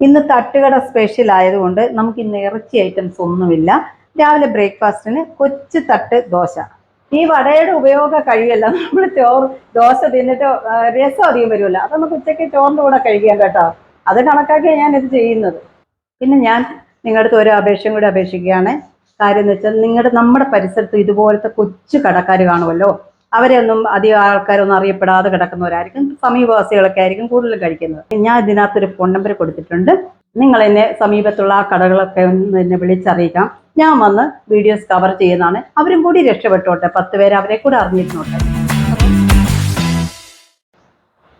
ഇന്ന് തട്ടുകട സ്പെഷ്യൽ ആയതുകൊണ്ട് നമുക്ക് ഇന്ന് ഇറച്ചി ഐറ്റംസ് ഒന്നുമില്ല. രാവിലെ ബ്രേക്ക്ഫാസ്റ്റിന് കൊച്ചു തട്ട് ദോശ. ഈ വടയുടെ ഉപയോഗം കഴിയല്ല. നമ്മൾ ചോറ് ദോശ തിന്നിട്ട് രസം അധികം വരുമല്ലോ. അത് നമുക്ക് ഉച്ചയ്ക്ക് ചോറിന്റെ കൂടെ കഴിക്കാം കേട്ടോ. അത് കണക്കാക്കിയാണ് ഞാൻ ഇത് ചെയ്യുന്നത്. പിന്നെ ഞാൻ നിങ്ങളുടെ അടുത്ത് ഒരു അപേക്ഷയും കൂടി അപേക്ഷിക്കുകയാണ്. കാര്യം എന്ന് വെച്ചാൽ നിങ്ങളുടെ നമ്മുടെ പരിസരത്ത് ഇതുപോലത്തെ കൊച്ചു കടക്കാർ കാണുമല്ലോ. അവരെ ഒന്നും അധികം ആൾക്കാരൊന്നും അറിയപ്പെടാതെ കിടക്കുന്നവരായിരിക്കും സമീപവാസികളൊക്കെ ആയിരിക്കും കൂടുതൽ കഴിക്കുന്നത്. ഞാൻ ഇതിനകത്തൊരു ഫോൺ നമ്പർ കൊടുത്തിട്ടുണ്ട്. നിങ്ങൾ എന്നെ സമീപത്തുള്ള ആ കടകളൊക്കെ ഒന്ന് എന്നെ വിളിച്ചറിയിക്കാം ഞാൻ വന്ന് വീഡിയോസ് കവർ ചെയ്യുന്നതാണ്. അവരും കൂടി രക്ഷപ്പെട്ടോട്ടെ. പത്ത് പേര് അവരെ കൂടെ അറിഞ്ഞിരുന്നോട്ടെ.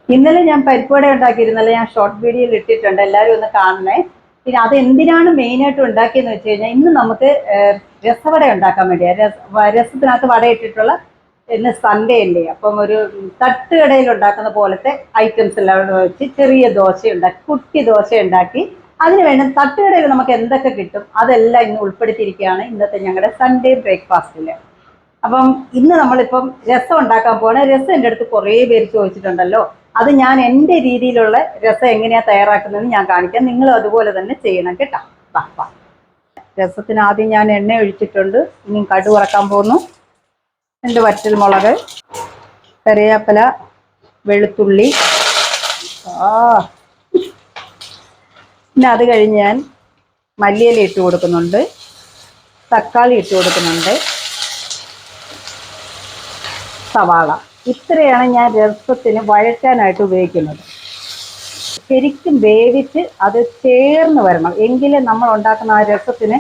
ഇന്നലെ ഞാൻ പരിപ്പുവട ഉണ്ടാക്കിയിരുന്നല്ലേ. ഞാൻ ഷോർട്ട് വീഡിയോയിൽ ഇട്ടിട്ടുണ്ട്. എല്ലാവരും ഒന്ന് കാണണേ. പിന്നെ അത് എന്തിനാണ് മെയിനായിട്ട് ഉണ്ടാക്കിയെന്ന് വെച്ച് കഴിഞ്ഞാൽ ഇന്ന് നമുക്ക് രസവട ഉണ്ടാക്കാൻ വേണ്ടിയാണ് രസ രസത്തിനകത്ത് വട ഇട്ടിട്ടുള്ള ഇന്ന് സൺഡേ അല്ലേ? അപ്പം ഒരു തട്ടുകടയിൽ ഉണ്ടാക്കുന്ന പോലത്തെ ഐറ്റംസ് എല്ലാം വെച്ച് ചെറിയ ദോശ ഉണ്ടാക്കി കുട്ടി ദോശ ഉണ്ടാക്കി അതിന് വേണ്ട തട്ടുകടയിൽ നമുക്ക് എന്തൊക്കെ കിട്ടും? അതെല്ലാം ഇന്ന് ഉൾപ്പെടുത്തിയിരിക്കുകയാണ് ഇന്നത്തെ ഞങ്ങളുടെ സൺഡേ ബ്രേക്ക്ഫാസ്റ്റിൽ അപ്പം ഇന്ന് നമ്മളിപ്പം രസം ഉണ്ടാക്കാൻ പോകണേ രസം എന്റെ അടുത്ത് കുറേ പേര് ചോദിച്ചിട്ടുണ്ടല്ലോ. അത് ഞാൻ എന്റെ രീതിയിലുള്ള രസം എങ്ങനെയാ തയ്യാറാക്കുന്നതെന്ന് ഞാൻ കാണിക്കാം. നിങ്ങളും അതുപോലെ തന്നെ ചെയ്യണം കേട്ടോ. രസത്തിന് ആദ്യം ഞാൻ എണ്ണ ഒഴിച്ചിട്ടുണ്ട്. ഇനി കടുവറക്കാൻ പോകുന്നു. രണ്ട് വറ്റൽ മുളക് കറിവേപ്പില വെളുത്തുള്ളി. ആ. പിന്നെ അത് കഴിഞ്ഞ് ഞാൻ മല്ലിയില ഇട്ട് കൊടുക്കുന്നുണ്ട്. തക്കാളി ഇട്ട് കൊടുക്കുന്നുണ്ട്. സവാള. ഇത്രയാണ് ഞാൻ രസത്തിന് വഴറ്റാനായിട്ട് ഉപയോഗിക്കുന്നത്. ശരിക്കും വേവിച്ച് അത് ചേർന്ന് വരണം. എങ്കിലേ നമ്മൾ ഉണ്ടാക്കുന്ന ആ രസത്തിന്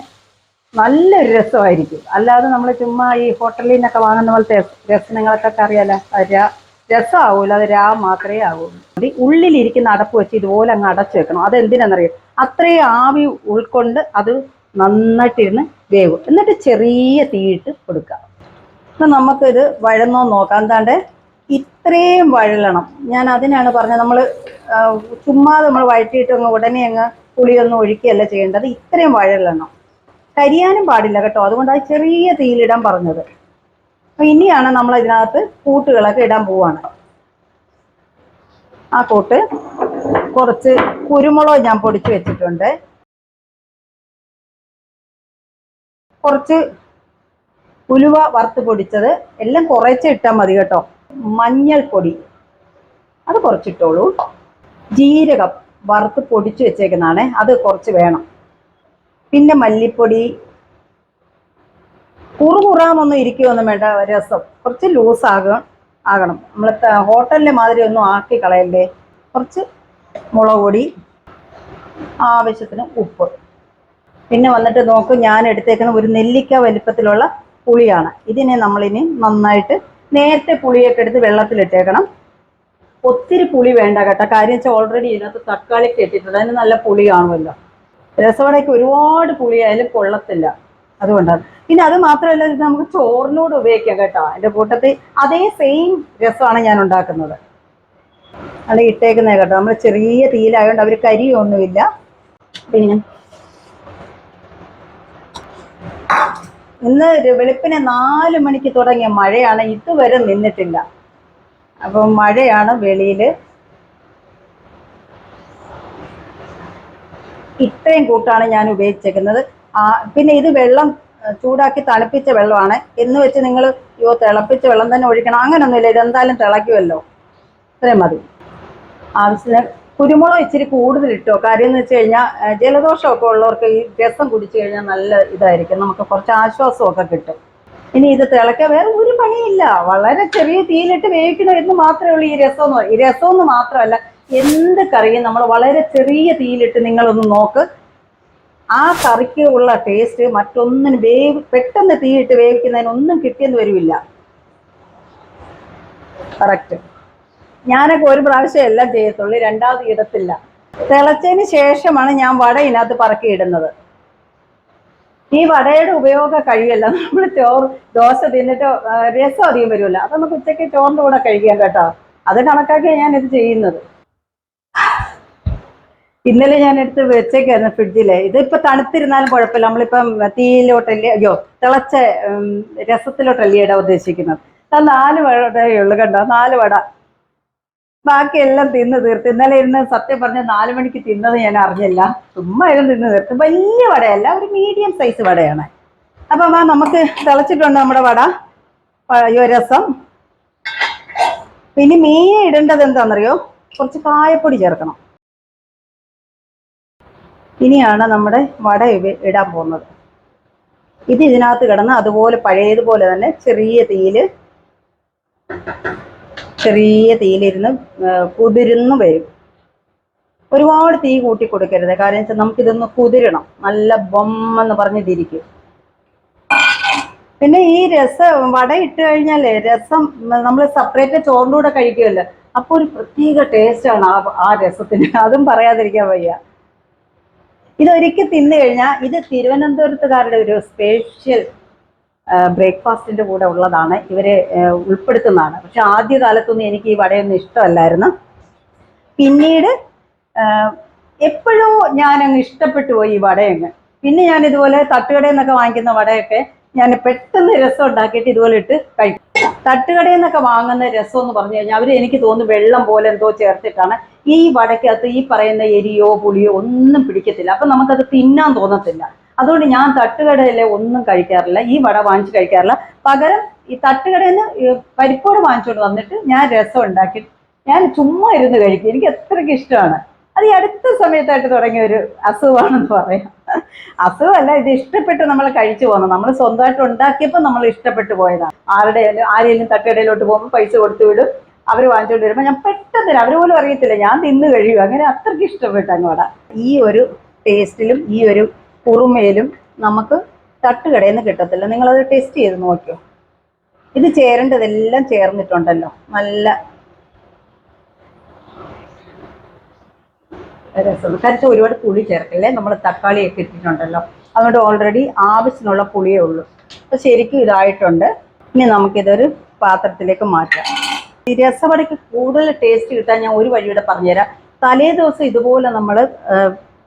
നല്ലൊരു രസമായിരിക്കും. അല്ലാതെ നമ്മൾ ചുമ്മാ ഈ ഹോട്ടലിൽ നിന്നൊക്കെ വാങ്ങുന്ന പോലത്തെ രസം നിങ്ങൾക്കൊക്കെ അറിയാലോ രസമാവൂല. അത് രാ മാത്രമേ ആവുള്ളൂ അത് ഉള്ളിലിരിക്കുന്ന അടപ്പ് വെച്ച് ഇതുപോലെ അങ്ങ് അടച്ചു വെക്കണം. അത് എന്തിനാണെന്നറിയോ അത്രയും ആവി ഉൾക്കൊണ്ട് അത് നന്നായിട്ടിരുന്ന് വേവും. എന്നിട്ട് ചെറിയ തീയിട്ട് കൊടുക്കുക. അപ്പം നമുക്കിത് വഴന്നോ നോക്കാം. എന്താണ്ട്? ഇത്രയും വഴലണം. ഞാൻ അതിനാണ് പറഞ്ഞത്. നമ്മൾ ചുമ്മാ നമ്മൾ വഴറ്റിയിട്ട് അങ്ങ് ഉടനെ അങ്ങ് പുളിയൊന്നും ഒഴിക്കുകയല്ല ചെയ്യേണ്ടത്. ഇത്രയും വഴലണം. കരിയാനും പാടില്ല കേട്ടോ. അതുകൊണ്ട് അത് ചെറിയ തീയിലിടാൻ പറഞ്ഞത്. അപ്പൊ ഇനിയാണ് നമ്മൾ ഇതിനകത്ത് കൂട്ടുകളൊക്കെ ഇടാൻ പോവാണ്. ആ കൂട്ട് കുറച്ച് കുരുമുളക് ഞാൻ പൊടിച്ച് വെച്ചിട്ടുണ്ട്. കുറച്ച് ഉലുവ വറുത്ത് പൊടിച്ചത് എല്ലാം കുറച്ച് ഇട്ടാൽ മതി കേട്ടോ. മഞ്ഞൾപ്പൊടി. അത് കുറച്ചിട്ടോളൂ. ജീരകം വറുത്ത് പൊടിച്ച് വെച്ചേക്കുന്നതാണ്. അത് കുറച്ച് വേണം. പിന്നെ മല്ലിപ്പൊടി. കുറുകുറാമൊന്നും ഇരിക്കുകയൊന്നും വേണ്ട രസം. കുറച്ച് ലൂസ് ആകണം. നമ്മൾ ഹോട്ടലിലെ മാതിരി ഒന്നും ആക്കി കളയല്ലേ? കുറച്ച് മുളക് പൊടി ആവശ്യത്തിന് ഉപ്പ്. പിന്നെ വന്നിട്ട് നോക്കും ഞാൻ എടുത്തേക്കുന്ന ഒരു നെല്ലിക്ക വലിപ്പത്തിലുള്ള പുളിയാണ്. ഇതിനെ നമ്മളിനി നന്നായിട്ട് നേരത്തെ പുളിയൊക്കെ എടുത്ത് വെള്ളത്തിലിട്ടേക്കണം. ഒത്തിരി പുളി വേണ്ട കേട്ടോ. കാര്യം വെച്ചാൽ ഓൾറെഡി ഇതിനകത്ത് തക്കാളി ഇട്ടിട്ടുണ്ട്. അതിന് നല്ല പുളി കാണുമല്ലോ. രസവടയ്ക്ക് ഒരുപാട് പുളിയായാലും കൊള്ളത്തില്ല. അതുകൊണ്ടാണ്. പിന്നെ അത് മാത്രമല്ല ഇത് നമുക്ക് ചോറിനോട് ഉപയോഗിക്കാം കേട്ടോ. എന്റെ കൂട്ടത്തിൽ അതേ സെയിം രസമാണ് ഞാൻ ഉണ്ടാക്കുന്നത്. അല്ല ഇട്ടേക്കുന്നത് കേട്ടോ. നമ്മൾ ചെറിയ തീയിലായതുകൊണ്ട് അവർ കരിയൊന്നുമില്ല. പിന്നെ ഇന്ന് വെളുപ്പിനെ നാല് മണിക്ക് തുടങ്ങിയ മഴയാണ് ഇതുവരെ നിന്നിട്ടില്ല. അപ്പം മഴയാണ് വെളിയിൽ ഇത്രയും കൂട്ടാണ് ഞാൻ ഉപയോഗിച്ചേക്കുന്നത്. പിന്നെ ഇത് വെള്ളം ചൂടാക്കി തണുപ്പിച്ച വെള്ളമാണ്. എന്ന് വെച്ച് നിങ്ങൾ യോ തിളപ്പിച്ച വെള്ളം തന്നെ ഒഴിക്കണം. അങ്ങനൊന്നുമില്ല. ഇതെന്തായാലും തിളയ്ക്കുമല്ലോ. ഇത്രയും മതി. ആവശ്യത്തിന് കുരുമുളക് ഇച്ചിരി കൂടുതൽ ഇട്ടോ? കാര്യം എന്ന് വെച്ച് കഴിഞ്ഞാൽ ജലദോഷമൊക്കെ ഉള്ളവർക്ക് ഈ രസം കുടിച്ചു കഴിഞ്ഞാൽ നല്ല ഇതായിരിക്കും. നമുക്ക് കുറച്ച് ആശ്വാസമൊക്കെ കിട്ടും. ഇനി ഇത് തിളക്കാൻ വേറെ ഒരു പണിയില്ല വളരെ ചെറിയ തീയിലിട്ട് വേവിക്കണം എന്ന് മാത്രമേ ഉള്ളൂ ഈ രസം എന്ന് ഈ രസം എന്ന് മാത്രമല്ല എന്ത് കറിയും നമ്മൾ വളരെ ചെറിയ തീയിലിട്ട് നിങ്ങളൊന്ന് നോക്ക്. ആ കറിക്ക് ഉള്ള ടേസ്റ്റ് മറ്റൊന്നിന് വേവ് പെട്ടെന്ന് തീയിട്ട് വേവിക്കുന്നതിനൊന്നും കിട്ടിയെന്ന് വരില്ല. കറക്റ്റ് ഞാനൊക്കെ ഒരു പ്രാവശ്യം എല്ലാം ചെയ്യത്തുള്ളൂ രണ്ടാമത് ഇടത്തില്ല. തിളച്ചതിന് ശേഷമാണ് ഞാൻ വട ഇതിനകത്ത് പറക്കി ഇടുന്നത് ഈ വടയുടെ ഉപയോഗം കഴിയല്ല. നമ്മൾ ചോറ് ദോശ തിന്നിട്ട് രസം അധികം വരുമല്ലോ. അത് നമുക്ക് ഉച്ചയ്ക്ക് ചോറിന്റെ കൂടെ കഴിക്കാം കേട്ടോ. അത് കണക്കാക്കിയാണ് ഞാൻ ഇത് ചെയ്യുന്നത്. ഇന്നലെ ഞാൻ എടുത്ത് വെച്ചേക്കായിരുന്നു ഫ്രിഡ്ജിൽ. ഇതിപ്പോ തണുത്തിരുന്നാലും കുഴപ്പമില്ല. നമ്മളിപ്പം തീയിലോട്ടല്ലേ അയ്യോ തിളച്ച രസത്തിലോട്ടല്ലേ ഇട ഉദ്ദേശിക്കുന്നത്. ആ നാല് വടയേ ഉള്ളു കണ്ടോ? നാല് വട. ബാക്കിയെല്ലാം തിന്ന് തീർത്ത്. ഇന്നലെ ഇരുന്ന് സത്യം പറഞ്ഞ നാല് മണിക്ക് തിന്നത് ഞാൻ അറിഞ്ഞില്ല. ചുമ്മാ ഇരുന്ന് തിന്ന് തീർത്ത്. വലിയ വടയല്ല ഒരു മീഡിയം സൈസ് വടയാണ്. അപ്പം ആ നമുക്ക് തിളച്ചിട്ടുണ്ട് നമ്മുടെ വട. അയ്യോ രസം. പിന്നെ മീൻ ഇടേണ്ടത് എന്താണെന്നറിയോ? കുറച്ച് കായപ്പൊടി ചേർക്കണം. ഇനിയാണ് നമ്മുടെ വട ഇടാൻ പോകുന്നത്. ഇത് ഇതിനകത്ത് കിടന്ന് അതുപോലെ പഴയതുപോലെ തന്നെ ചെറിയ തീയിൽ ചെറിയ തീയിലിരുന്ന് കുതിരുന്നു വരും. ഒരുപാട് തീ കൂട്ടി കൊടുക്കരുത്. കാരണം വെച്ചാൽ നമുക്കിതൊന്ന് കുതിരണം. നല്ല ബൊമ്മെന്ന് പറഞ്ഞിട്ടിരിക്കും പിന്നെ ഈ രസം വട ഇട്ട് കഴിഞ്ഞാലേ രസം നമ്മൾ സെപ്പറേറ്റ് ചോറിന്റെ കൂടെ കഴിക്കുമല്ലോ അപ്പോൾ ഒരു പ്രത്യേക ടേസ്റ്റാണ് ആ ആ രസത്തിന്. അതും പറയാതിരിക്കാൻ വയ്യ. ഇതൊരിക്കൽ തിന്നു കഴിഞ്ഞാൽ ഇത് തിരുവനന്തപുരത്തുകാരുടെ ഒരു സ്പെഷ്യൽ ബ്രേക്ക്ഫാസ്റ്റിന്റെ കൂടെ ഉള്ളതാണ്. ഇവരെ ഉൾപ്പെടുത്തുന്നതാണ്. പക്ഷെ ആദ്യ കാലത്തൊന്നും എനിക്ക് ഈ വടയൊന്നും ഇഷ്ടമല്ലായിരുന്നു. പിന്നീട് എപ്പോഴോ ഞാൻ അങ്ങ് ഇഷ്ടപ്പെട്ടു പോയി ഈ വടയങ്ങ്. പിന്നെ ഞാൻ ഇതുപോലെ തട്ടുകടയിൽ നിന്നൊക്കെ വാങ്ങിക്കുന്ന വടയൊക്കെ ഞാൻ പെട്ടെന്ന് രസം ഉണ്ടാക്കിയിട്ട് ഇതുപോലെ ഇട്ട് കഴിക്കും. തട്ടുകടയിൽ നിന്നൊക്കെ വാങ്ങുന്ന രസം എന്ന് പറഞ്ഞു കഴിഞ്ഞാൽ അവർ എനിക്ക് തോന്നുന്നു വെള്ളം പോലെ എന്തോ ചേർത്തിട്ടാണ്. ഈ വടക്കകത്ത് ഈ പറയുന്ന എരിയോ പുളിയോ ഒന്നും പിടിക്കത്തില്ല. അപ്പൊ നമുക്കത് തിന്നാൻ തോന്നത്തില്ല. അതുകൊണ്ട് ഞാൻ തട്ടുകടയിലെ ഒന്നും കഴിക്കാറില്ല. ഈ വട വാങ്ങിച്ച് കഴിക്കാറില്ല. പകരം ഈ തട്ടുകടയിൽ നിന്ന് പരിപ്പോട് വാങ്ങിച്ചുകൊണ്ട് വന്നിട്ട് ഞാൻ രസം ഉണ്ടാക്കി. ഞാൻ ചുമ്മാ ഇരുന്ന് കഴിക്കും. എനിക്ക് അത്രയ്ക്ക് ഇഷ്ടമാണ്. അത് ഈ അടുത്ത സമയത്തായിട്ട് തുടങ്ങിയ ഒരു അസുഖമാണെന്ന് പറയാം. അസുഖമല്ല ഇത് ഇഷ്ടപ്പെട്ട് നമ്മൾ കഴിച്ചു പോകുന്നത് നമ്മൾ സ്വന്തമായിട്ട് ഉണ്ടാക്കിയപ്പോൾ നമ്മൾ ഇഷ്ടപ്പെട്ടു പോയതാണ്. ആരുടെ ആരെങ്കിലും തട്ടിടയിലോട്ട് പോകുമ്പോൾ പൈസ കൊടുത്തു വിടും. അവർ വാങ്ങിച്ചുകൊണ്ട് വരുമ്പോൾ ഞാൻ പെട്ടെന്ന് അവർ പോലും അറിയത്തില്ല. ഞാൻ തിന്ന് കഴിയും. അങ്ങനെ അത്രയ്ക്ക് ഇഷ്ടപ്പെട്ടു അങ്ങോട ഈ ഒരു ടേസ്റ്റിലും ഈ ഒരു കുറുമയിലും നമുക്ക് തട്ടുകടയിൽ നിന്ന് കിട്ടത്തില്ല. നിങ്ങളത് ടേസ്റ്റ് ചെയ്ത് നോക്കിയോ? ഇത് ചേരേണ്ടതെല്ലാം ചേർന്നിട്ടുണ്ടല്ലോ. നല്ല രസം കരച്ച ഒരുപാട് പുളി ചേർക്കല്ലേ? നമ്മൾ തക്കാളിയൊക്കെ ഇട്ടിട്ടുണ്ടല്ലോ. അതുകൊണ്ട് ഓൾറെഡി ആവശ്യത്തിനുള്ള പുളിയേ ഉള്ളൂ. അപ്പോൾ ശരിക്കും ഇതായിട്ടുണ്ട്. ഇനി നമുക്കിതൊരു പാത്രത്തിലേക്ക് മാറ്റാം. ഈ രസവടയ്ക്ക് കൂടുതൽ ടേസ്റ്റ് കിട്ടാൻ ഞാൻ ഒരു വഴിയുടെ പറഞ്ഞുതരാം. തലേ ദിവസം ഇതുപോലെ നമ്മൾ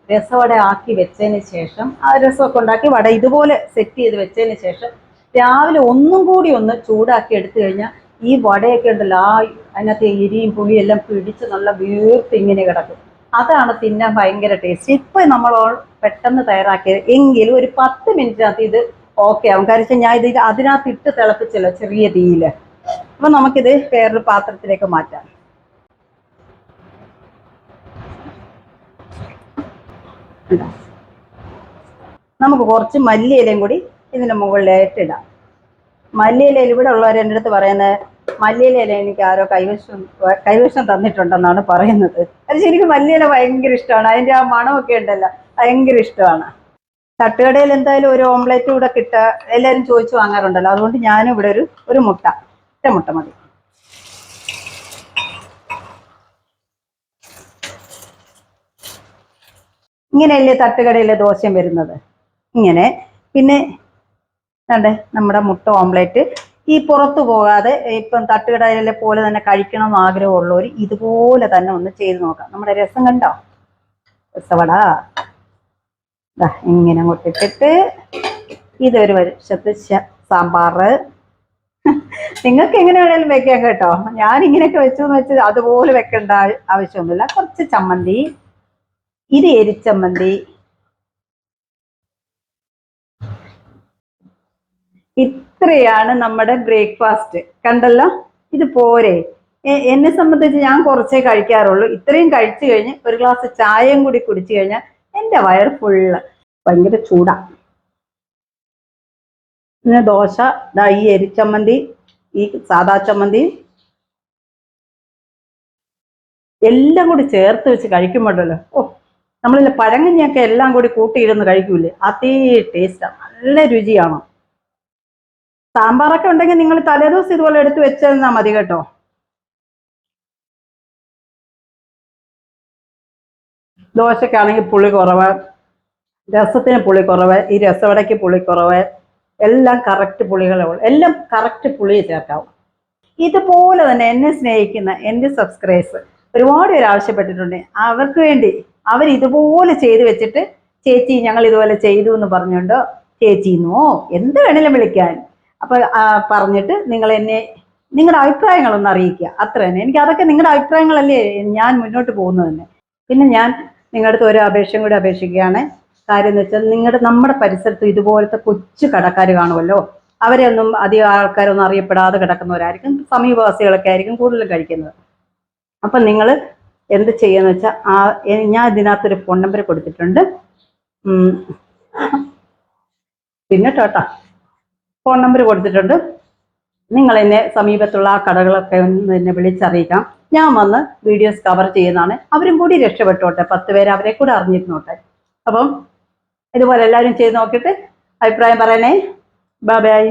രസവട ആക്കി വെച്ചതിന് ശേഷം ആ രസമൊക്കെ ഉണ്ടാക്കി വട ഇതുപോലെ സെറ്റ് ചെയ്ത് വെച്ചതിന് ശേഷം രാവിലെ ഒന്നും കൂടി ഒന്ന് ചൂടാക്കി എടുത്തു കഴിഞ്ഞാൽ ഈ വടയൊക്കെ ഉണ്ടല്ലോ ആ അതിനകത്ത് എരിയും പുളിയും എല്ലാം പിടിച്ച് നല്ല വീർത്ത് ഇങ്ങനെ കിടക്കും. അതാണ് തിന്നാൻ ഭയങ്കര ടേസ്റ്റ് ഇപ്പൊ നമ്മൾ പെട്ടെന്ന് തയ്യാറാക്കിയത് എങ്കിലും ഒരു പത്ത് മിനിറ്റിനകത്ത് ഇത് ഓക്കെ ആവും. കാരണം ഞാൻ ഇത് അതിനകത്ത് ഇട്ട് തിളപ്പിച്ചല്ലോ ചെറിയ തീയിൽ. അപ്പൊ നമുക്കിത് വേറൊരു പാത്രത്തിലേക്ക് മാറ്റാം. നമുക്ക് കുറച്ച് മല്ലിയിലയും കൂടി ഇതിന്റെ മുകളിലായിട്ട് ഇടാം. മല്ലിയിലയിൽ ഇവിടെ ഉള്ളവർ എന്റെ അടുത്ത് പറയുന്നത് മല്ലിയിലയിൽ എനിക്ക് ആരോ കൈവശം കൈവശം തന്നിട്ടുണ്ടെന്നാണ് പറയുന്നത്. അത് ശരിക്കും മല്ലിയില ഭയങ്കര ഇഷ്ടമാണ്. അതിന്റെ ആ മണമൊക്കെ ഉണ്ടല്ലോ ഭയങ്കര ഇഷ്ടമാണ്. തട്ടുകടയിൽ എന്തായാലും ഒരു ഓംലെറ്റ് കൂടെ കിട്ടുക എല്ലാവരും ചോദിച്ചു വാങ്ങാറുണ്ടല്ലോ. അതുകൊണ്ട് ഞാനും ഇവിടെ ഒരു ഒരു മുട്ട ഒറ്റ മുട്ട മതി. ഇങ്ങനെയല്ലേ തട്ടുകടയിലെ ദോശയും വരുന്നത്? ഇങ്ങനെ. പിന്നെ നമ്മുടെ മുട്ട ഓംലെറ്റ്. ഈ പുറത്തു പോകാതെ ഇപ്പം തട്ടുകടയിലെ പോലെ തന്നെ കഴിക്കണം എന്ന് ആഗ്രഹമുള്ളവർ ഇതുപോലെ തന്നെ ഒന്ന് ചെയ്ത് നോക്കാം. നമ്മുടെ രസം കണ്ടോ? രസവട. ഇങ്ങനെ അങ്ങോട്ട് ഇതൊരു വശത്ത് സാമ്പാർ നിങ്ങൾക്ക് എങ്ങനെ വേണേലും വെക്കാം കേട്ടോ. ഞാൻ ഇങ്ങനെയൊക്കെ വെച്ചു വെച്ച് അതുപോലെ വെക്കേണ്ട ആവശ്യമൊന്നുമില്ല. കുറച്ച് ചമ്മന്തി ഇത് എരിച്ചമ്മന്തി ഇത്രയാണ് നമ്മുടെ ബ്രേക്ക്ഫാസ്റ്റ്. കണ്ടല്ലോ? ഇത് പോരെ. എന്നെ സംബന്ധിച്ച് ഞാൻ കുറച്ചേ കഴിക്കാറുള്ളൂ. ഇത്രയും കഴിച്ചു കഴിഞ്ഞ് ഒരു ഗ്ലാസ് ചായയും കൂടി കുടിച്ചു കഴിഞ്ഞാൽ എന്റെ വയർ ഫുള്ള് ഭയങ്കര ചൂടാ. പിന്നെ ദോശ ദാ ഈ എരിച്ചമ്മന്തി ഈ സാദാ ചമ്മന്തി. എല്ലാം കൂടി ചേർത്ത് വെച്ച് കഴിക്കുമ്പോഴല്ലോ ഓ നമ്മളില്ല പഴങ്ങഞ്ഞൊക്കെ എല്ലാം കൂടി കൂട്ടിയിരുന്ന് കഴിക്കൂലേ? അതേ ടേസ്റ്റാണ് നല്ല രുചിയാണ്? സാമ്പാറൊക്കെ ഉണ്ടെങ്കിൽ നിങ്ങൾ തലേദിവസം ഇതുപോലെ എടുത്ത് വെച്ചാൽ മതി കേട്ടോ. ദോശക്കാണെങ്കിൽ പുളി കുറവ് രസത്തിന് പുളി കുറവ് ഈ രസവടയ്ക്ക് പുളി കുറവ് എല്ലാം കറക്റ്റ് പുളികളേ എല്ലാം കറക്റ്റ് പുളി ചേർക്കാവും. ഇതുപോലെ തന്നെ എന്നെ സ്നേഹിക്കുന്ന എന്റെ സബ്സ്ക്രൈബേഴ്സ് ഒരുപാട് പേര് ആവശ്യപ്പെട്ടിട്ടുണ്ട്. അവർക്ക് വേണ്ടി അവർ ഇതുപോലെ ചെയ്ത് വെച്ചിട്ട് ചേച്ചി ഞങ്ങൾ ഇതുപോലെ ചെയ്തു എന്ന് പറഞ്ഞുകൊണ്ടോ ചേച്ചിന്നോ എന്ത് വേണേലും വിളിക്കാൻ. അപ്പൊ പറഞ്ഞിട്ട് നിങ്ങൾ എന്നെ നിങ്ങളുടെ അഭിപ്രായങ്ങൾ ഒന്ന് അറിയിക്കുക. അത്ര തന്നെ. എനിക്ക് അതൊക്കെ നിങ്ങളുടെ അഭിപ്രായങ്ങളല്ലേ ഞാൻ മുന്നോട്ട് പോകുന്നത് തന്നെ. പിന്നെ ഞാൻ നിങ്ങളുടെ അടുത്ത് ഒരു അപേക്ഷയും കൂടി അപേക്ഷിക്കുകയാണ്. കാര്യം എന്ന് വെച്ചാൽ നിങ്ങളുടെ നമ്മുടെ പരിസരത്ത് ഇതുപോലത്തെ കൊച്ചു കടക്കാർ കാണുമല്ലോ. അവരെ ഒന്നും അധികം ആൾക്കാരൊന്നും അറിയപ്പെടാതെ കിടക്കുന്നവരായിരിക്കും. സമീപവാസികളൊക്കെ ആയിരിക്കും കൂടുതലും കഴിക്കുന്നത്. അപ്പം നിങ്ങൾ എന്ത് ചെയ്യുന്ന വെച്ചാൽ ആ ഞാൻ ഇതിനകത്തൊരു ഫോൺ നമ്പർ കൊടുത്തിട്ടുണ്ട്. പിന്നെ കേട്ടോ ഫോൺ നമ്പർ കൊടുത്തിട്ടുണ്ട്. നിങ്ങൾ എന്നെ സമീപത്തുള്ള കടകളൊക്കെ ഒന്ന് എന്നെ വിളിച്ചറിയിക്കാം. ഞാൻ വന്ന് വീഡിയോസ് കവർ ചെയ്യുന്നതാണ്. അവരും കൂടി രക്ഷപ്പെട്ടോട്ടെ. പത്ത് പേര് അവരെ കൂടെ അറിഞ്ഞിരുന്നോട്ടെ. അപ്പം ഇതുപോലെ എല്ലാവരും ചെയ്ത് നോക്കിയിട്ട് അഭിപ്രായം പറയണേ. Bye bye